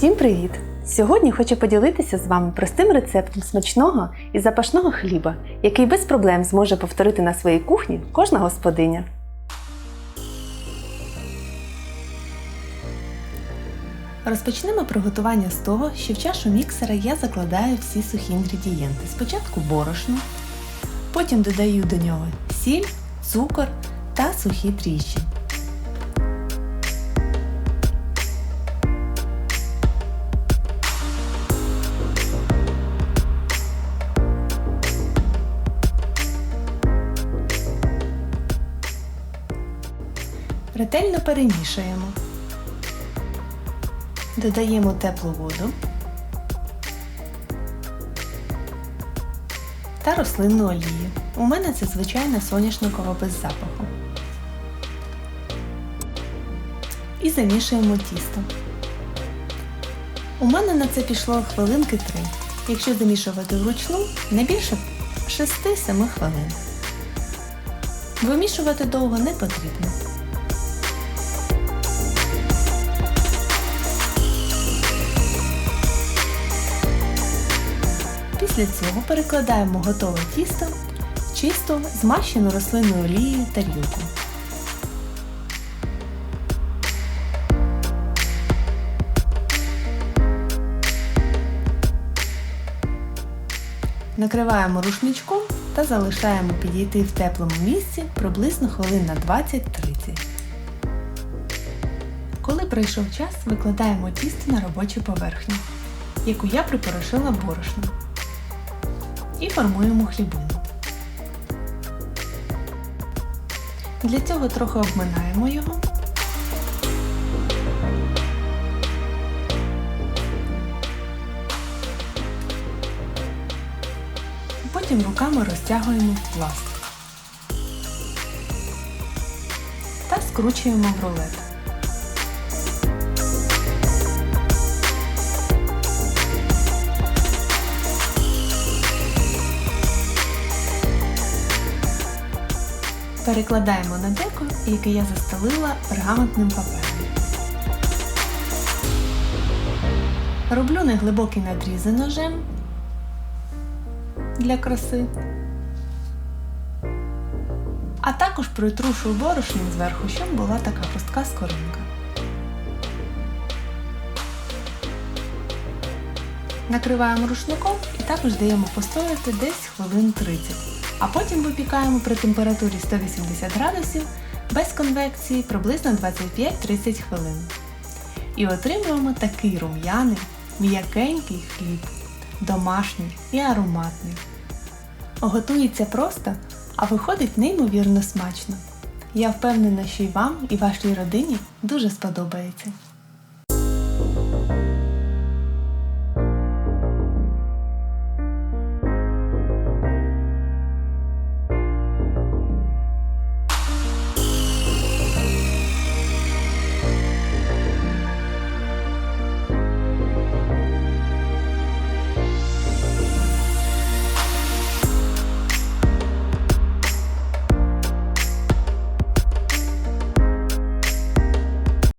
Всім привіт! Сьогодні хочу поділитися з вами простим рецептом смачного і запашного хліба, який без проблем зможе повторити на своїй кухні кожна господиня. Розпочнемо приготування з того, що в чашу міксера я закладаю всі сухі інгредієнти. Спочатку борошно, потім додаю до нього сіль, цукор та сухі дріжджі. Ретельно перемішуємо. Додаємо теплу воду та рослинну олію. У мене це звичайна соняшникова без запаху. І замішуємо тісто. У мене на це пішло хвилинки 3. Якщо замішувати вручну, не більше 6-7 хвилин. Вимішувати довго не потрібно. Після цього перекладаємо готове тісто в чисту змащену рослинною олією тарілку. Накриваємо рушничком та залишаємо підійти в теплому місці приблизно хвилин на 20-30. Коли прийшов час, викладаємо тісто на робочу поверхню, яку я припорошила борошном і формуємо хлібину. Для цього трохи обминаємо його. Потім руками розтягуємо в пластик та скручуємо в рулет. Перекладаємо на деко, яке я застелила пергаментним папером. Роблю неглибокі надрізи ножем для краси, а також притрушую борошном зверху, щоб була така хрустка скоринка. Накриваємо рушником і також даємо постояти десь хвилин 30 а потім випікаємо при температурі 180 градусів без конвекції приблизно 25-30 хвилин. І отримуємо такий рум'яний, м'якенький хліб, домашній і ароматний. Готується просто, а виходить неймовірно смачно. Я впевнена, що і вам, і вашій родині дуже сподобається.